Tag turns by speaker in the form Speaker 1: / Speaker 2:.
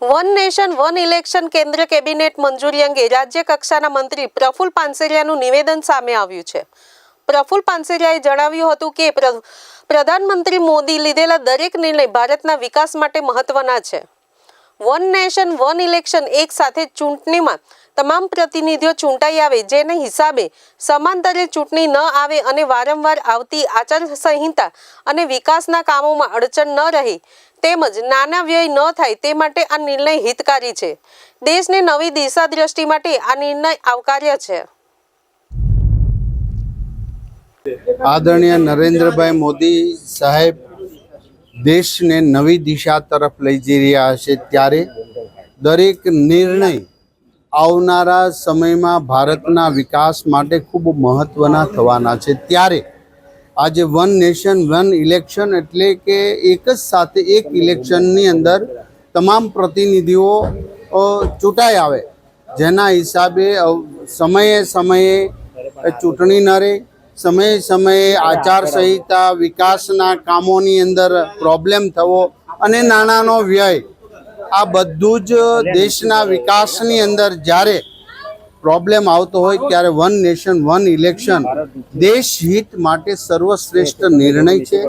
Speaker 1: One nation one election કેન્દ્ર cabinet મંજૂરી અંગે રાજ્ય કક્ષાના મંત્રી પ્રફુલ પાનસેરિયાનું નિવેદન સામે આવ્યું છે પ્રફુલ પાનસેરિયાએ જણાવ્યું હતું કે પ્રધાનમંત્રી મોદી લીધેલા દરેક નિર્ણય ભારતના વિકાસ માટે મહત્વના છે વન નેશન વન ઇલેક્શન એક સાથે ચૂંટણીમાં તમામ પ્રતિનિધિઓ ચૂંટાઈ આવે જેને હિસાબે સમાંતરે ચૂંટણી ન આવે અને વારંવાર આવતી આચારસંહિતા અને વિકાસના કામોમાં અડચણ ન રહે તેમજ નાના વ્યય ન થાય તે માટે આ નિર્ણય હિતકારી છે. દેશને નવી દિશા દ્રષ્ટિ માટે આ નિર્ણય આવકાર્ય છે.
Speaker 2: આદરણીય નરેન્દ્રભાઈ મોદી સાહેબ, દેશને નવી દિશા તરફ લઈ જઈ રહ્યા છે ત્યારે દરેક નિર્ણય આવનારા સમયમાં ભારતના વિકાસ માટે ખૂબ મહત્ત્વના થવાના છે. ત્યારે આજે વન નેશન, વન ઇલેક્શન એટલે કે એક જ સાથે એક ઇલેક્શનની અંદર તમામ પ્રતિનિધિઓ ચૂંટાઈ આવે. જેના હિસાબે સમયે સમયે ચૂંટણી ન રહે સમયે સમયે આચારસંહિતા વિકાસના કામોની અંદર પ્રોબ્લેમ થવો અને નાણાંનો વ્યય. આ બધું જ દેશના વિકાસની અંદર જ્યારે પ્રોબ્લેમ આવતો હોય ત્યારે વન નેશન વન ઇલેક્શન દેશ હિત માટે સર્વશ્રેષ્ઠ નિર્ણય છે.